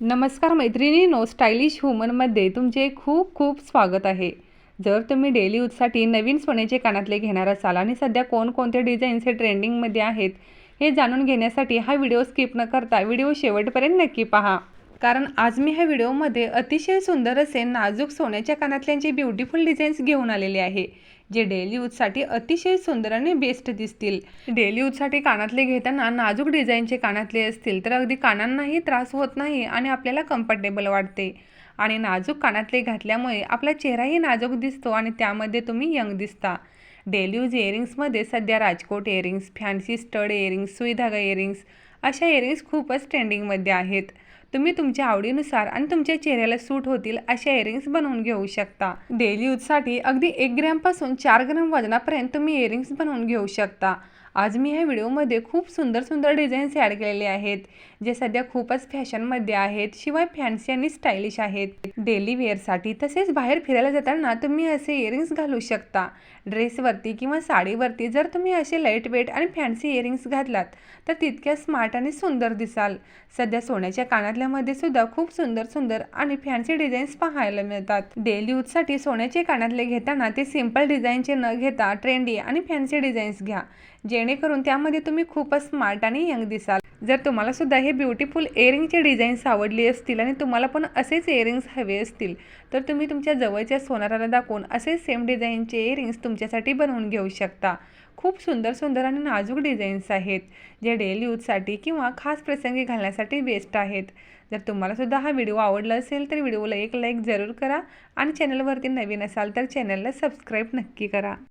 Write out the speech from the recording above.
नमस्कार मैत्रिणींनो स्टायलिश हुमनमध्ये तुमचे खूप खूप स्वागत आहे. जर तुम्ही डेली यूजसाठी नवीन सोन्याचे कानातले घेणार असाल आणि सध्या कोणकोणते डिझाईन्स हे ट्रेंडिंगमध्ये आहेत हे जाणून घेण्यासाठी हा व्हिडिओ स्किप न करता व्हिडिओ शेवटपर्यंत नक्की पहा. कारण आज मी ह्या व्हिडिओमध्ये अतिशय सुंदर असे नाजूक सोन्याच्या कानातल्यांचे ब्युटिफुल डिझाईन्स घेऊन आलेले आहे जे डेली यूजसाठी अतिशय सुंदर आणि बेस्ट दिसतील. डेली यूजसाठी कानातले घेताना नाजूक डिझाईनचे कानातले असतील तर अगदी कानांनाही त्रास होत नाही आणि आपल्याला कम्फर्टेबल वाटते. आणि नाजूक कानातले घातल्यामुळे आपला चेहराही नाजूक दिसतो आणि त्यामध्ये तुम्ही यंग दिसता. डेली यूज इयरिंग्समध्ये सध्या Rajkot earrings fancy stud earrings Suidhaga earrings अशा इयरिंग्स खूपच ट्रेंडिंगमध्ये आहेत. तुम्ही तुमच्या आवडीनुसार आणि तुमच्या चेहऱ्याला सूट होतील अशा इयरिंग्स बनवून घेऊ शकता. डेली यूजसाठी अगदी एक ग्रॅमपासून चार ग्रॅम वजनापर्यंत तुम्ही इयरिंग्स बनवून घेऊ शकता. आज मी ह्या व्हिडिओमध्ये खूप सुंदर सुंदर डिझाईन्स ॲड केलेले आहेत जे सध्या खूपच फॅशनमध्ये आहेत शिवाय फॅन्सी आणि स्टायलिश आहेत. डेली वेअरसाठी तसेच बाहेर फिरायला जाताना तुम्ही असे इयरिंग्स घालू शकता. ड्रेसवरती किंवा साडीवरती जर तुम्ही असे लाइट वेट आणि फॅन्सी इयरिंग्स घातलात तर तितक्या स्मार्ट आणि सुंदर दिसाल. सध्या सोन्याच्या कानात कानातल्यामध्ये सुद्धा खूप सुंदर सुंदर आणि फॅन्सी डिझाईन्स पाहायला मिळतात. डेली यूजसाठी सोन्याचे कानातले घेताना ते सिंपल डिझाईनचे न घेता ट्रेंडी आणि फॅन्सी डिझाईन्स घ्या. जेणेकरून त्यामध्ये तुम्ही खूपच स्मार्ट आणि यंग दिसाल. जर तुम्हालासुद्धा हे ब्युटिफुल इयरिंगचे डिझाईन्स आवडले असतील आणि तुम्हाला पण असेच इयरिंग्स हवे असतील तर तुम्ही तुमच्या जवळच्या सोनाराला दाखवून असे सेम डिझाईनचे इयरिंग्स तुमच्यासाठी बनवून घेऊ शकता. खूप सुंदर सुंदर आणि नाजूक डिझाईन्स आहेत जे डेली यूजसाठी किंवा खास प्रसंगी घालण्यासाठी बेस्ट आहेत. जर तुम्हालासुद्धा हा व्हिडिओ आवडला असेल तर व्हिडिओला एक लाईक जरूर करा आणि चॅनलवरती नवीन असाल तर चॅनलला सबस्क्राईब नक्की करा.